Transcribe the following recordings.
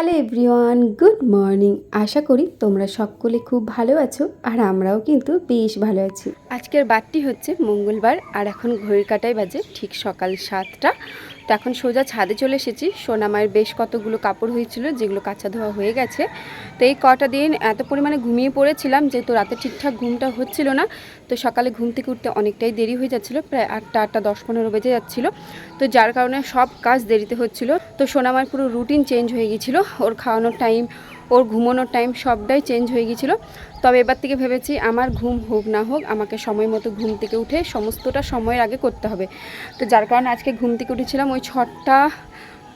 Hello everyone, good morning. আশা করি তোমরা সকলে খুব ভালো আছো আর আমরাও কিন্তু বেশ ভালো আছি। আজকের বারটি হচ্ছে মঙ্গলবার আর এখন ঘড়ির কাটাই বাজে ঠিক সকাল সাতটা। তো এখন সোজা ছাদে চলে এসেছি। সোনামায়ের বেশ কতগুলো কাপড় হয়েছিল, যেগুলো কাঁচা ধোয়া হয়ে গেছে। তো এই কটা দিন এত পরিমাণে ঘুমিয়ে পড়েছিলাম যেহেতু রাতে ঠিকঠাক ঘুমটা হচ্ছিল না। তো সকালে ঘুম থেকে উঠতে অনেকটাই দেরি হয়ে যাচ্ছিল, প্রায় আটটা আটটা দশ পনেরো বেজে যাচ্ছিল। তো যার কারণে সব কাজ দেরিতে হচ্ছিল। তো সোনামার পুরো রুটিন চেঞ্জ হয়ে গিয়েছিল। ওর খাওয়ানোর টাইম ওর ঘুমানোর টাইম সবটাই চেঞ্জ হয়ে গিয়েছিল। তবে এবার থেকে ভেবেছি আমার ঘুম হোক না হোক, আমাকে সময় মতো ঘুম থেকে উঠে সমস্তটা সময়ের আগে করতে হবে। তো যার কারণে আজকে ঘুম থেকে উঠেছিলাম ওই ছটা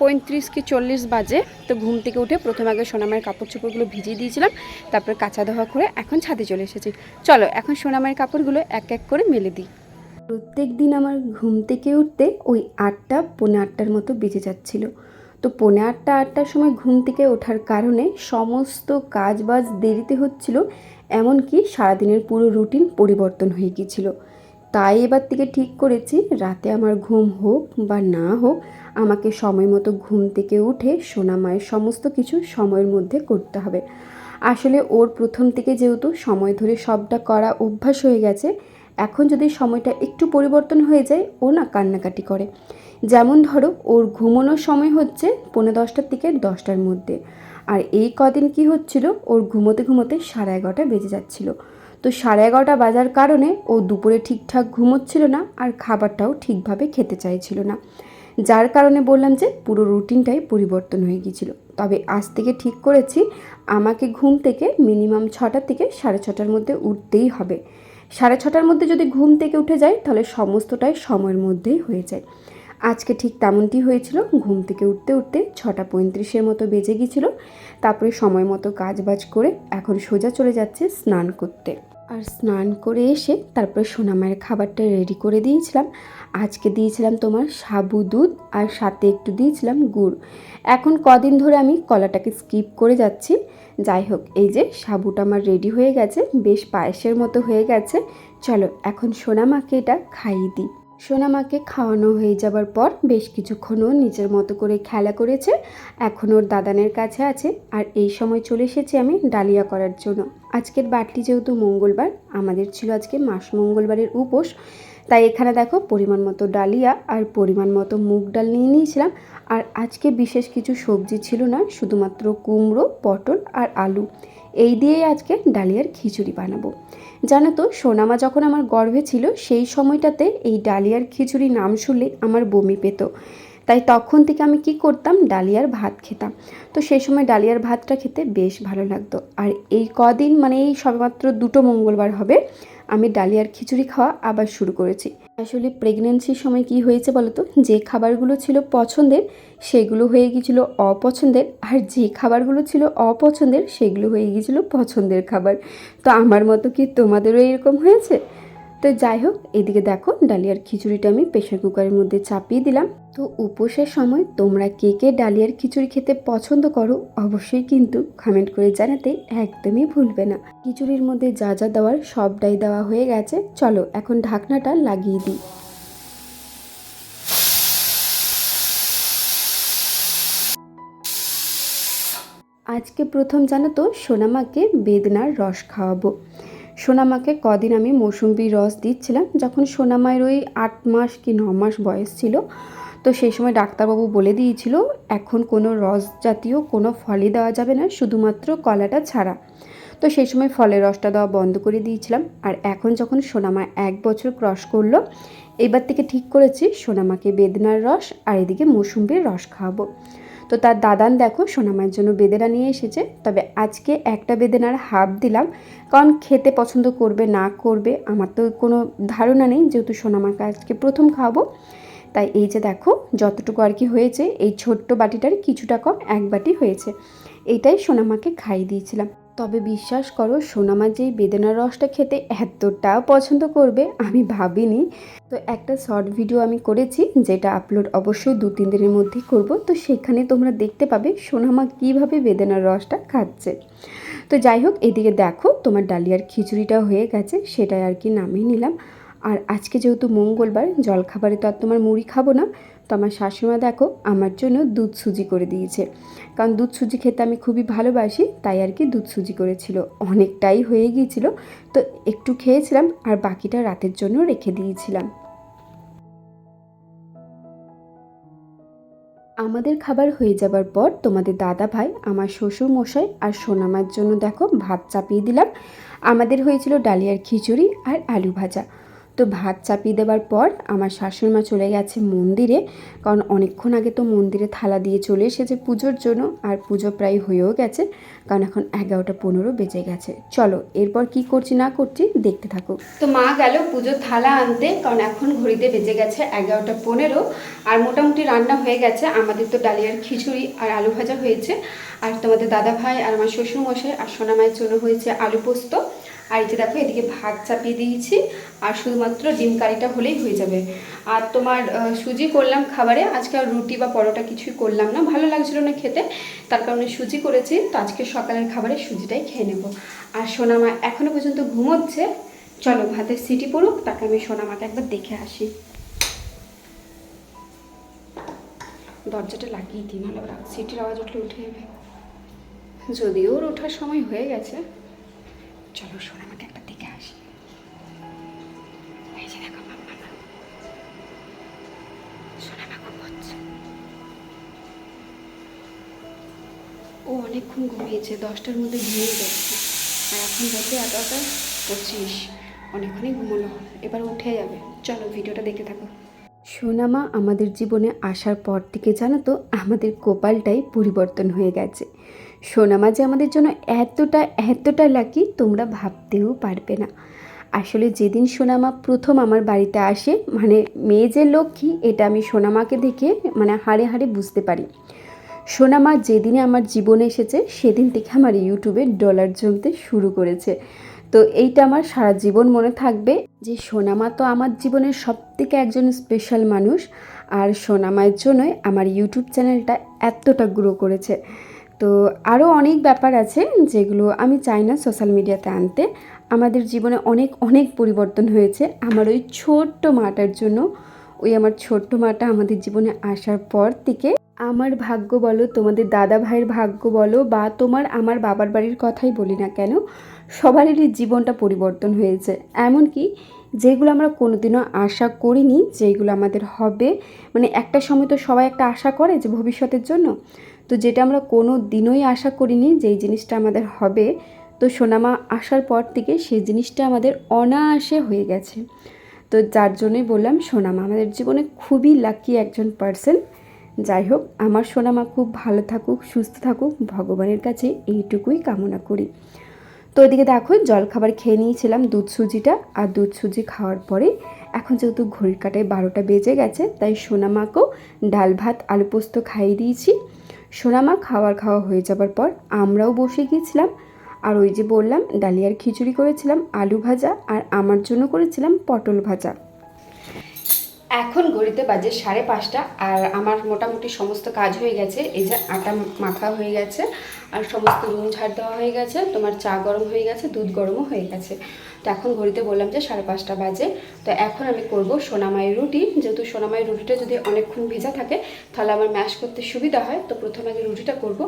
পঁয়ত্রিশ কি চল্লিশ বাজে। তো ঘুম থেকে উঠে প্রথমে আগে সোনামায়ের কাপড় চোপড়গুলো ভিজিয়ে দিয়েছিলাম, তারপরে কাঁচা ধোয়া করে এখন ছাদে চলে এসেছি। চলো, এখন সোনামায়ের কাপড়গুলো এক এক করে মেলে দিই। প্রত্যেক দিন আমার ঘুম থেকে উঠতে ওই আটটা, পৌনে আটটার মতো বেজে যাচ্ছিল। তো পৌনে আটটা, আটটার সময় ঘুম থেকে ওঠার কারণে সমস্ত কাজ বাজ দেরিতে হচ্ছিল, এমনকি সারাদিনের পুরো রুটিন পরিবর্তন হয়ে গিয়েছিল। তাই এবার থেকে ঠিক করেছি, রাতে আমার ঘুম হোক বা না হোক, আমাকে সময় মতো ঘুম থেকে উঠে সোনা মায়ের সমস্ত কিছু সময়ের মধ্যে করতে হবে। আসলে ওর প্রথম থেকে যেহেতু সময় ধরে সবটা করা অভ্যাস হয়ে গেছে, এখন যদি সময়টা একটু পরিবর্তন হয়ে যায়, ও না কান্নাকাটি করে। যেমন ধরো, ওর ঘুমানোর সময় হচ্ছে পৌনে দশটার থেকে দশটার মধ্যে। আর এই কদিন কি হচ্ছিল, ওর ঘুমোতে ঘুমোতে সাড়ে এগারোটা বেজে যাচ্ছিল। তো সাড়ে এগারোটা বাজার কারণে ও দুপুরে ঠিকঠাক ঘুমোচ্ছিল না আর খাবারটাও ঠিকভাবে খেতে চাইছিল না। যার কারণে বললাম যে পুরো রুটিনটাই পরিবর্তন হয়ে গিয়েছিল। তবে আজ থেকে ঠিক করেছি, আমাকে ঘুম থেকে মিনিমাম ছটা থেকে সাড়ে ছটার মধ্যে উঠতেই হবে। সাড়ে ছটার মধ্যে যদি ঘুম থেকে উঠে যায়, তাহলে সমস্তটাই সময়ের মধ্যেই হয়ে যায়। আজকে ঠিক তেমনটি হয়েছিল, ঘুম থেকে উঠতে উঠতে ছটা পঁয়ত্রিশের মতো বেজে গিয়েছিল, তারপরে সময় মতো কাজ বাজ করে এখন সোজা চলে যাচ্ছে স্নান করতে। আর স্নান করে এসে তারপরে সোনামায়ের খাবারটা রেডি করে দিয়েছিলাম। আজকে দিয়েছিলাম তোমার সাবু দুধ আর সাথে একটু দিয়েছিলাম গুড়। এখন কদিন ধরে আমি কলাটাকে স্কিপ করে যাচ্ছি। যাই হোক, এই যে সাবুটা আমার রেডি হয়ে গেছে, বেশ পায়েসের মতো হয়ে গেছে। চলো, এখন সোনামাকে এটা খাইয়ে দিই। সোনামাকে খাওয়ানো হয়ে যাবার পর বেশ কিছুক্ষণও নিজের মতো করে খেলা করেছে। এখন ওর দাদানের কাছে আছে আর এই সময় চলে এসেছি আমি ডালিয়া করার জন্য। আজকের বারটি যেহেতু মঙ্গলবার, আমাদের ছিল আজকে মাস মঙ্গলবারের উপোস। তাই এখানে দেখো পরিমাণ মতো ডালিয়া আর পরিমাণ মতো মুগ ডাল নিয়ে নিয়েছিলাম। আর আজকে বিশেষ কিছু সবজি ছিল না, শুধুমাত্র কুমড়ো, পটল আর আলু। এই দিয়েই আজকে ডালিয়ার খিচুড়ি বানাবো। জানো তো, সোনামা যখন আমার গর্ভে ছিল, সেই সময়টাতে এই ডালিয়ার খিচুড়ি নাম শুনলে আমার বমি পেত। তাই তখন থেকে আমি কি করতাম, ডালিয়ার ভাত খেতাম। তো সেই সময় ডালিয়ার ভাতটা খেতে বেশ ভালো লাগতো। আর এই কদিন মানে এই সবেমাত্র দুটো মঙ্গলবার হবে, আমি ডালিয়ার খিচুড়ি খাওয়া আবার শুরু করেছি। আসলে প্রেগনেন্সির সময় কি হয়েছে বলো তো যে খাবারগুলো ছিল পছন্দের, সেগুলো হয়ে গিয়েছিল অপছন্দের, আর যে খাবারগুলো ছিল অপছন্দের, সেগুলো হয়ে গিয়েছিল পছন্দের খাবার। তো আমার মতো কি তোমাদেরও এরকম হয়েছে? তো যাই হোক, এদিকে দেখো ডালিয়ার খিচুড়িটা আমি প্রেশার কুকারের মধ্যে চাপিয়ে দিলাম। তো উপোসের সময় তোমরা কে কে ডালিয়ার খিচুড়ি খেতে পছন্দ করো, অবশ্যই কিন্তু কমেন্ট করে জানাতে একদমই ভুলবে না। খিচুড়ির মধ্যে যা যা দেওয়ার সবটাই দেওয়া হয়ে গেছে। চলো, এখন ঢাকনাটা লাগিয়ে দিই। আজকে প্রথম জানো তো, সোনামাকে বেদনার রস খাওয়াবো। সোনামাকে কদিন আমি মৌসুম্বি রস দিচ্ছিলাম। যখন সোনামায়ের ওই আট মাস কি ন মাস বয়স ছিল, তো সেই সময় ডাক্তারবাবু বলে দিয়েছিল, এখন কোনো রস জাতীয় কোনো ফলই দেওয়া যাবে না, শুধুমাত্র কলাটা ছাড়া। তো সেই সময় ফলের রসটা দেওয়া বন্ধ করে দিয়েছিলাম। আর এখন যখন সোনামা এক বছর ক্রস করল এবার থেকে ঠিক করেছি, সোনামাকে বেদনার রস আর এদিকে মৌসুম্বির রস খাওয়াবো। তো তার দাদান দেখো সোনামায়ের জন্য বেদেনা নিয়ে এসেছে। তবে আজকে একটা বেদেনার হাফ দিলাম। কারণ খেতে পছন্দ করবে, না করবে, আমার তো কোনো ধারণা নেই যেহেতু সোনামাকে আজকে প্রথম খাওয়াবো। তাই এই যে দেখো, যতটুকু আর কি হয়েছে, এই ছোট্ট বাটিটার কিছুটা কম এক বাটি হয়েছে। এটাই সোনামাকে খাইয়ে দিয়েছিলাম। তবে বিশ্বাস করো, সোনামা যেই বেদনার রসটা খেতে এতটাও পছন্দ করবে, আমি ভাবিনি। তো একটা শর্ট ভিডিও আমি করেছি, যেটা আপলোড অবশ্যই দু তিন দিনের মধ্যেই করব। তো সেখানে তোমরা দেখতে পাবে সোনামা কীভাবে বেদনার রসটা খাচ্ছে। তো যাই হোক, এদিকে দেখো, তোমার ডালিয়ার খিচুড়িটা হয়ে গেছে, সেটাই আর কি নামিয়ে নিলাম। আর আজকে যেহেতু মঙ্গলবার, জলখাবারে তো আর তোমার মুড়ি খাব না, তো আমার শাশুমা দেখো আমার জন্য দুধ সুজি করে দিয়েছে। কারণ দুধ সুজি খেতে আমি খুবই ভালোবাসি, তাই আর কি দুধ সুজি করেছিল। অনেকটাই হয়ে গিয়েছিল, তো একটু খেয়েছিলাম আর বাকিটা রাতের জন্য রেখে দিয়েছিলাম। আমাদের খাবার হয়ে যাবার পর তোমাদের দাদা ভাই, আমার শ্বশুর মশাই আর সোনামার জন্য দেখো ভাত চাপিয়ে দিলাম। আমাদের হয়েছিল ডালিয়ার খিচুড়ি আর আলু ভাজা। তো ভাত চাপিয়ে দেওয়ার পর আমার শাশুড়ি মা চলে গেছে মন্দিরে। কারণ অনেকক্ষণ আগে তো মন্দিরে থালা দিয়ে চলে এসেছে পুজোর জন্য, আর পুজো প্রায় হয়েও গেছে। কারণ এখন এগারোটা পনেরো বেজে গেছে। চলো, এরপর কি করছি না করছি দেখতে থাকো। তো মা গেল পুজোর থালা আনতে, কারণ এখন ঘড়িতে বেজে গেছে এগারোটা পনেরো, আর মোটামুটি রান্না হয়ে গেছে। আমাদের তো ডালিয়ার খিচুড়ি আর আলু ভাজা হয়েছে। আর তোমাদের দাদা ভাই আর আমার শ্বশুর মশাই আর সোনামায়ের জন্য হয়েছে আলু পোস্ত। আর এই যে দেখো, এদিকে ভাত চাপিয়ে দিয়েছি। আর শুধুমাত্র ডিম কারিটা হলেই হয়ে যাবে। আর তোমার সুজি করলাম খাবারে, আজকে আর রুটি বা পরোটা কিছুই করলাম না। ভালো লাগছিল না খেতে, তার কারণে সুজি করেছি। তো আজকে সকালের খাবারে সুজিটাই খেয়ে নেব। আর সোনামা এখনও পর্যন্ত ঘুমোচ্ছে। চলো ভাতের সিটি পড়ুক, তাকে আমি সোনামাকে একবার দেখে আসি। দরজাটা লাগিয়ে দিই, নাহলে আবার সিটির আওয়াজ উঠলে উঠে যাবে। যদিও ওর ওঠার সময় হয়ে গেছে। চলো শোন আমাকে ও অনেকক্ষণ ঘুমিয়েছে, দশটার মধ্যে ঘুমিয়ে যাচ্ছে। আর এখন যাতে এগারোটা পঁচিশ অনেকক্ষণই ঘুমোলো। এবার উঠে যাবে। চলো ভিডিওটা দেখে থাকো। সোনামা আমাদের জীবনে আসার পর থেকে জানো তো, আমাদের কপালটাই পরিবর্তন হয়ে গেছে। সোনামা যে আমাদের জন্য এতটা এতটা লাকি তোমরা ভাবতেও পারবে না। আসলে যেদিন সোনামা প্রথম আমার বাড়িতে আসে মানে মেয়ে যে লক্ষ্মী, এটা আমি সোনামাকে দেখে মানে হাড়ে হাড়ে বুঝতে পারি। সোনামা যেদিনে আমার জীবনে এসেছে, সেদিন থেকে আমার ইউটিউবে ডলার জমতে শুরু করেছে। তো এইটা আমার সারা জীবন মনে থাকবে যে সোনামা তো আমার জীবনের সব থেকে একজন স্পেশাল মানুষ আর সোনামায়ের জন্যই আমার ইউটিউব চ্যানেলটা এতটা গ্রো করেছে। তো আরও অনেক ব্যাপার আছে যেগুলো আমি চাই না সোশ্যাল মিডিয়াতে আনতে। আমাদের জীবনে অনেক অনেক পরিবর্তন হয়েছে। আমার ওই ছোট্ট মাটার জন্য, ওই আমার ছোট্ট মাটা আমাদের জীবনে আসার পর থেকে আমার ভাগ্য বলো, তোমাদের দাদা ভাইয়ের ভাগ্য বলো, বা তোমার আমার বাবার বাড়ির কথাই বলি না কেন সবারই জীবনটা পরিবর্তন হয়েছে। এমনকি যেগুলো আমরা কোনোদিনও আশা করিনি, যেগুলো আমাদের হবে মানে একটা সময় তো সবাই একটা আশা করে যে ভবিষ্যতের জন্য, তো যেটা আমরা কোনো দিনই আশা করিনি যেই জিনিসটা আমাদের হবে, তো সোনামা আসার পর থেকে সেই জিনিসটা আমাদের অনায়াসে হয়ে গেছে। তো যার জন্যই বললাম, সোনামা আমাদের জীবনে খুবই লাকি একজন পার্সন যাই হোক, আমার সোনামা খুব ভালো থাকুক, সুস্থ থাকুক, ভগবানের কাছে এইটুকুই কামনা করি। তো ওইদিকে দেখো, জলখাবার খেয়ে নিয়েছিলাম দুধ সুজিটা, আর দুধ সুজি খাওয়ার পরে এখন যেহেতু ঘড়ির কাটায় বারোটা বেজে গেছে, তাই সোনামাকেও ডাল ভাত, আলু পোস্ত খাইয়ে দিয়েছি। সোনামা খাওয়ার খাওয়া হয়ে যাবার পর আমরাও বসে গিয়েছিলাম, আর ওই যে বললাম, ডালিয়ার খিচুড়ি করেছিলাম, আলু ভাজা, আর আমার জন্য করেছিলাম পটল ভাজা। এখন ঘড়িতে বাজে সাড়ে পাঁচটা আর আমার মোটামুটি সমস্ত কাজ হয়ে গেছে। এই যে আটা মাখা হয়ে গেছে আর সমস্ত রুম ঝাড় দেওয়া হয়ে গেছে। তোমার চা গরম হয়ে গেছে, দুধ গরমও হয়ে গেছে। তো এখন ঘড়িতে বললাম যে সাড়ে পাঁচটা বাজে। তো এখন আমি করব সোনামায়ের রুটি। যেহেতু সোনামায়ের রুটিটা যদি অনেকক্ষণ ভেজা থাকে, তাহলে আমার ম্যাশ করতে সুবিধা হয়। তো প্রথমে আগে রুটিটা করব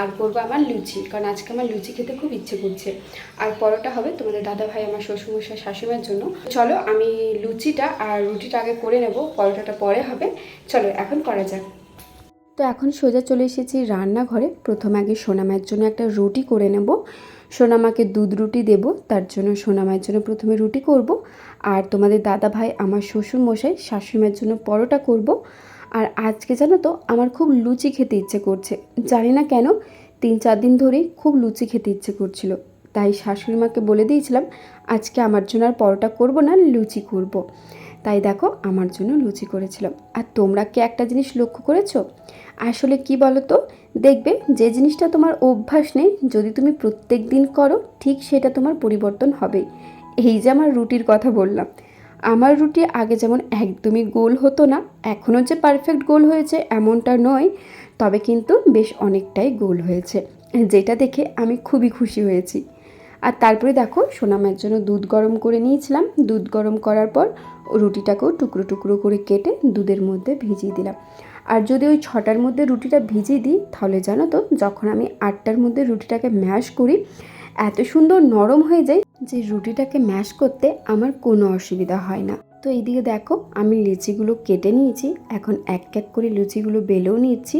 আর করব আমার লুচি, কারণ আজকে আমার লুচি খেতে খুব ইচ্ছে করছে। আর পরোটা হবে তোমাদের দাদা ভাই আমার শ্বশুরমশাই, শাশুড়িমার জন্য। চলো আমি লুচিটা আর রুটিটা আগে করে নেব, পরোটাটা পরে হবে। চলো এখন করা যাক। তো এখন সোজা চলে এসেছি রান্নাঘরে। প্রথমে আগে সোনামায়ের জন্য একটা রুটি করে নেব। সোনামাকে দুধ রুটি দেব, তার জন্য সোনামায়ের জন্য প্রথমে রুটি করব। আর তোমাদের দাদা ভাই, আমার শ্বশুর মশাই শাশুড়িমায়ের জন্য পরোটা করব। আর আজকে জানো তো, আমার খুব লুচি খেতে ইচ্ছে করছে। জানি না কেন, তিন চার দিন ধরেই খুব লুচি খেতে ইচ্ছে করছিল। তাই শাশুড়ি মাকে বলে দিয়েছিলাম, আজকে আমার জন্য আর পরোটা করব না, লুচি করব। তাই দেখো আমার জন্য লুচি করেছিলাম আর তোমরা কি একটা জিনিস লক্ষ্য করেছ? আসলে কি বলো তো দেখবে যে জিনিসটা তোমার অভ্যাস নেই, যদি তুমি প্রত্যেক দিন করো, ঠিক সেটা তোমার পরিবর্তন হবে। এই যে আমার রুটির কথা বললাম। আমার রুটি আগে যেমন একদমই গোল হতো না, এখনও যে পারফেক্ট গোল হয়েছে এমনটা নয়, তবে কিন্তু বেশ অনেকটাই গোল হয়েছে, যেটা দেখে আমি খুবই খুশি হয়েছি। আর তারপরে দেখো সোনামের জন্য দুধ গরম করে নিয়েছিলাম। দুধ গরম করার পর রুটিটাকেও টুকরো টুকরো করে কেটে দুধের মধ্যে ভিজিয়ে দিলাম। আর যদি ওই ছটার মধ্যে রুটিটা ভিজিয়ে দিই, তাহলে জানো তো যখন আমি আটটার মধ্যে রুটিটাকে ম্যাশ করি, এত সুন্দর নরম হয়ে যায় যে রুটিটাকে ম্যাশ করতে আমার কোনো অসুবিধা হয় না। তো এইদিকে দেখো, আমি লুচিগুলো কেটে নিয়েছি, এখন এক এক করে লুচিগুলো বেলেও নিচ্ছি।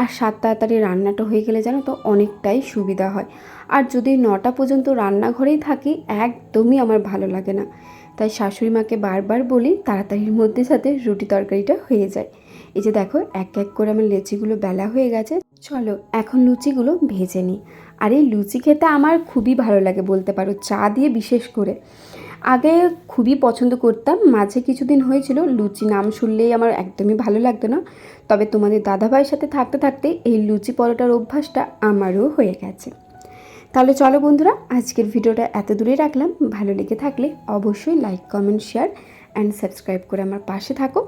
আর সাত তাড়াতাড়ি রান্নাটা হয়ে গেলে জানো তো অনেকটাই সুবিধা হয়। আর যদি নটা পর্যন্ত রান্নাঘরেই থাকি, একদমই আমার ভালো লাগে না। তাই শাশুড়ি মাকে বারবার বলি তাড়াতাড়ির মধ্যে সাথে রুটি তরকারিটা হয়ে যায়। এই যে দেখো, এক এক করে আমার লুচিগুলো বেলা হয়ে গেছে। চলো, এখন লুচিগুলো ভেজে নিই। আর এই লুচি খেতে আমার খুবই ভালো লাগে বলতে পারো, চা দিয়ে বিশেষ করে। আগে খুবই পছন্দ করতাম, মাঝে কিছুদিন হয়েছিল, লুচি নাম শুনলেই আমার একদমই ভালো লাগতো না। তবে তোমাদের দাদাভাইয়ের সাথে থাকতে থাকতে এই লুচি পরোটার অভ্যাসটা আমারও হয়ে গেছে। তাহলে চলো বন্ধুরা, আজকের ভিডিওটা এত দূরে রাখলাম। ভালো লেগে থাকলে অবশ্যই like comment share and subscribe করে আমার পাশে থাকো।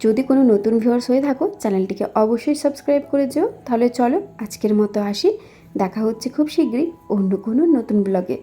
যদি কোনো নতুন ভিউয়ার্স হয়ে থাকো, চ্যানেলটিকে অবশ্যই সাবস্ক্রাইব করে যেও তাহলে চলো আজকের মতো আসি। দেখা হচ্ছে খুব শীঘ্রই অন্য কোনো নতুন ব্লগে